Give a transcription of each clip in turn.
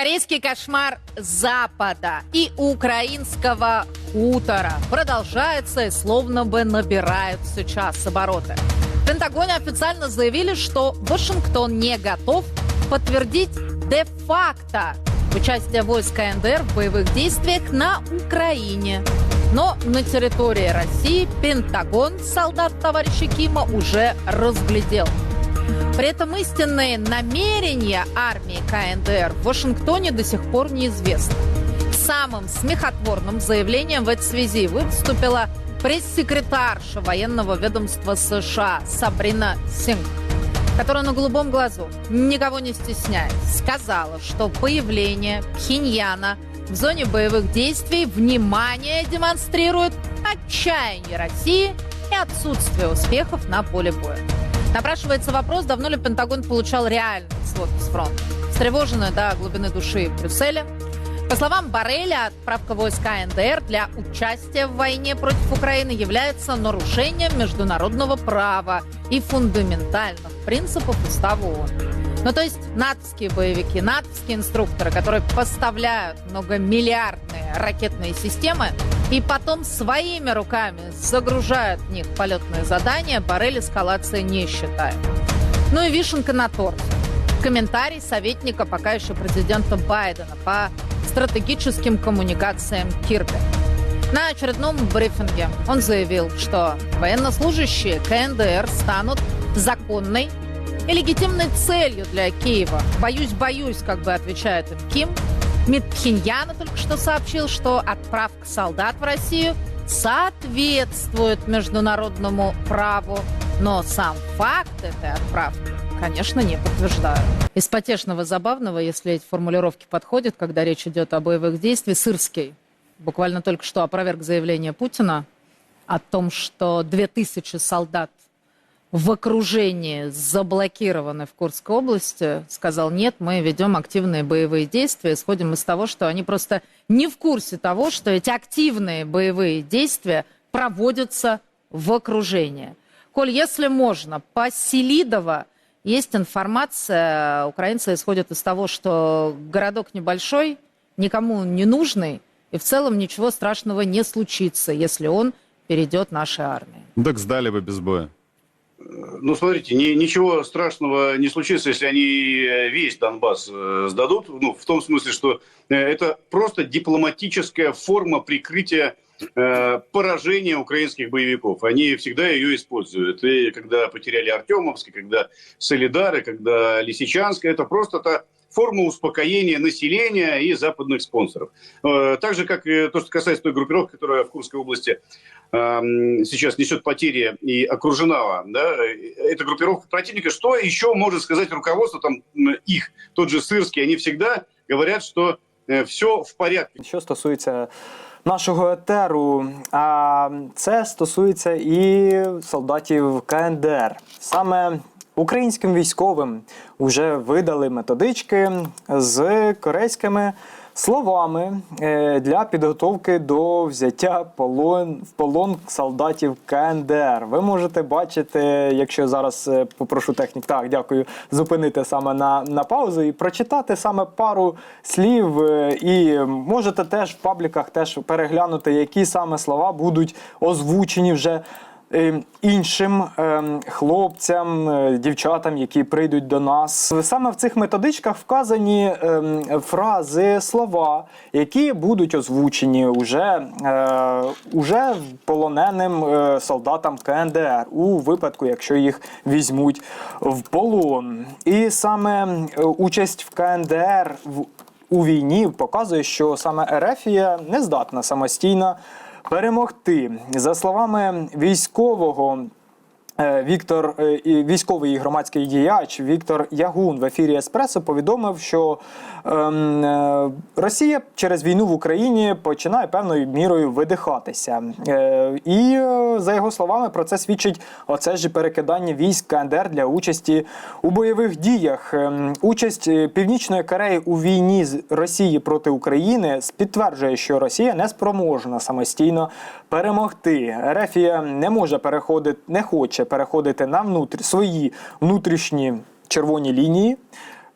Корейский кошмар Запада и украинского хутора продолжается и словно бы набирает сейчас обороты. В Пентагоне официально заявили, что Вашингтон не готов подтвердить де-факто участие войск КНДР в боевых действиях на Украине. Но на территории России Пентагон солдат товарища Кима уже разглядел. При этом истинные намерения армии КНДР в Вашингтоне до сих пор неизвестны. Самым смехотворным заявлением в этой связи выступила пресс-секретарша военного ведомства США Сабрина Синг, которая на голубом глазу, никого не стесняясь, сказала, что появление Пхеньяна в зоне боевых действий внимание демонстрирует отчаяние России и отсутствие успехов на поле боя. Напрашивается вопрос, давно ли Пентагон получал реальные сводки с фронта. Встревоженные до глубины души в Брюсселе. По словам Барреля, отправка войск КНДР для участия в войне против Украины является нарушением международного права и фундаментальных принципов Устава ООН. Ну, то есть натовские боевики, натовские инструкторы, которые поставляют многомиллиардные ракетные системы и потом своими руками загружают в них полетные задания, Барель эскалация не считает. Ну и вишенка на торте. Комментарий советника пока еще президента Байдена по стратегическим коммуникациям Кирби. На очередном брифинге он заявил, что военнослужащие КНДР станут законной и легитимной целью для Киева. Боюсь, боюсь, как бы отвечает им Ким. МИД Пхеньяна только что сообщил, что отправка солдат в Россию соответствует международному праву. Но сам факт этой отправки, конечно, не подтверждаю. Из потешного забавного, если эти формулировки подходят, когда речь идет о боевых действиях, Сырский буквально только что опроверг заявление Путина о том, что 2000 солдат в окружении заблокированы в Курской области, сказал, нет, мы ведем активные боевые действия. Исходим из того, что они просто не в курсе того, что эти активные боевые действия проводятся в окружении. Коль, если можно, по Селидово есть информация, украинцы исходят из того, что городок небольшой, никому не нужный, и в целом ничего страшного не случится, если он перейдет нашей армии. Так сдали бы без боя. Ну, смотрите, ни, ничего страшного не случится, если они э, весь Донбасс э, сдадут. Ну, в том смысле, что э, это просто дипломатическая форма прикрытия поражения украинских боевиков. Они всегда ее используют. И когда потеряли Артемовск, и когда Солидары, когда Лисичанск, это просто та форма успокоения населения и западных спонсоров. Э, так же, как и то, что касается той группировки, которая в Курской области эм, сейчас несет потери и окружена, да, эта группировка противника, что еще может сказать руководство, там, их, тот же Сырский, они всегда говорят, что э, все в порядке. Що стосується нашого етеру, а це стосується і солдатів КНДР. Саме українським військовим вже видали методички з корейськими словами е, для підготовки до взяття полон, в полон солдатів КНДР. Ви можете бачити, якщо зараз е, попрошу технік, так дякую, зупинити саме на, на паузу і прочитати саме пару слів. е, І можете теж в пабліках теж переглянути, які саме слова будуть озвучені вже іншим е, хлопцям, е, дівчатам, які прийдуть до нас. Саме в цих методичках вказані е, фрази, слова, які будуть озвучені уже, е, уже полоненим е, солдатам КНДР у випадку, якщо їх візьмуть в полон. І саме участь в КНДР в у війні показує, що саме Ерефія не здатна самостійно перемогти. За словами військового. Е, Віктор е, військовий і громадський діяч Віктор Ягун в ефірі Еспресо повідомив, що ем, е, Росія через війну в Україні починає певною мірою видихатися. Е, і за його словами, про це свідчить оце ж перекидання військ КНДР для участі у бойових діях. Ем, Участь Північної Кореї у війні з Росії проти України підтверджує, що Росія не спроможна самостійно перемогти. Рефія не може переходити, не хоче переходити на внутрі свої внутрішні червоні лінії.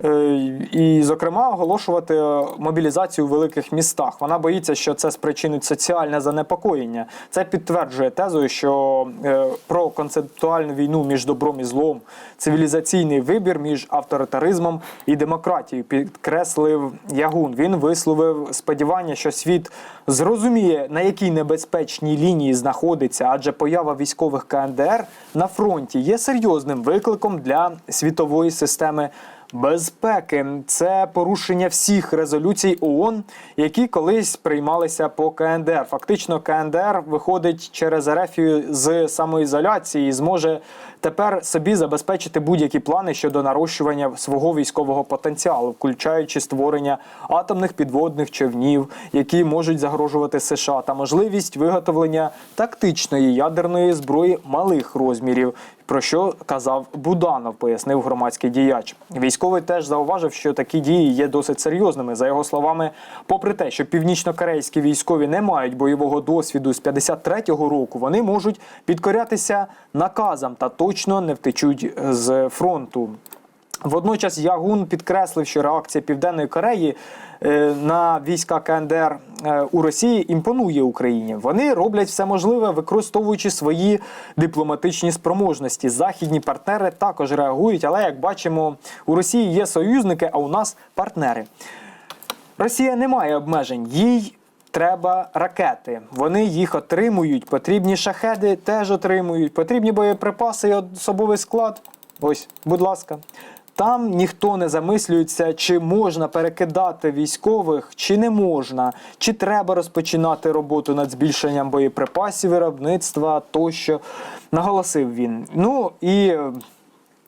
Е, І, зокрема, оголошувати е, мобілізацію у великих містах. Вона боїться, що це спричинить соціальне занепокоєння. Це підтверджує тезою, що е, про концептуальну війну між добром і злом, цивілізаційний вибір між авторитаризмом і демократією, підкреслив Ягун. Він висловив сподівання, що світ зрозуміє, на якій небезпечній лінії знаходиться, адже поява військових КНДР на фронті є серйозним викликом для світової системи. Безпеки це порушення всіх резолюцій ООН, які колись приймалися по КНДР. Фактично, КНДР виходить через Ерефію з самоізоляції і зможе тепер собі забезпечити будь-які плани щодо нарощування свого військового потенціалу, включаючи створення атомних підводних човнів, які можуть загрожувати США, та можливість виготовлення тактичної ядерної зброї малих розмірів. Про що казав Буданов, пояснив громадський діяч. Військовий теж зауважив, що такі дії є досить серйозними. За його словами, попри те, що північнокорейські військові не мають бойового досвіду з 53-го року, вони можуть підкорятися наказам та точно не втечуть з фронту. Водночас Ягун підкреслив, що реакція Південної Кореї е, на війська КНДР е, у Росії імпонує Україні. Вони роблять все можливе, використовуючи свої дипломатичні спроможності. Західні партнери також реагують, але як бачимо, у Росії є союзники, а у нас партнери. Росія не має обмежень. Їй треба ракети. Вони їх отримують. Потрібні шахеди теж отримують. Потрібні боєприпаси і особовий склад. Ось, будь ласка. Там ніхто не замислюється, чи можна перекидати військових, чи не можна, чи треба розпочинати роботу над збільшенням боєприпасів, виробництва тощо, наголосив він. Ну і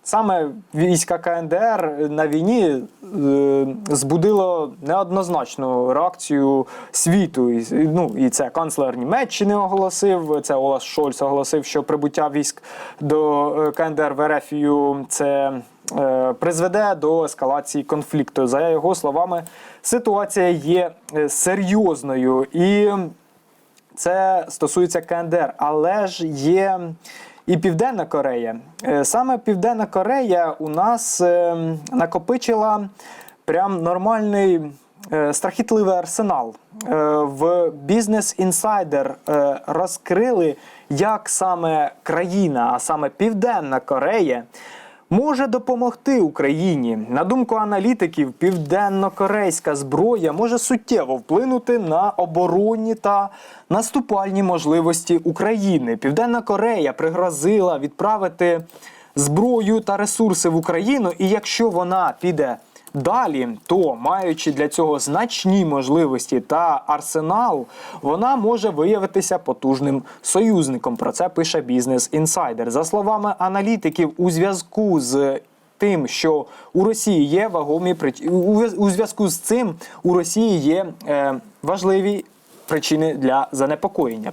Саме війська КНДР на війні е, збудило неоднозначну реакцію світу. Ну, і це канцлер Німеччини оголосив, це Олаф Шольц оголосив, що прибуття військ до е, КНДР в Ерефію це е, призведе до ескалації конфлікту. За його словами, ситуація є серйозною і це стосується КНДР, але ж є і Південна Корея. Е, Саме Південна Корея у нас е, накопичила прям нормальний е, страхітливий арсенал. В Business Insider розкрили, як саме країна, а саме Південна Корея. Може допомогти Україні. На думку аналітиків, південно-корейська зброя може суттєво вплинути на оборонні та наступальні можливості України. Південна Корея пригрозила відправити зброю та ресурси в Україну, і якщо вона піде далі, то маючи для цього значні можливості та арсенал, вона може виявитися потужним союзником. Про це пише Business Insider. За словами аналітиків, у зв'язку з Тим, що у Росії є вагомі прич- у у зв'язку з цим у Росії є е, важливі причини для занепокоєння.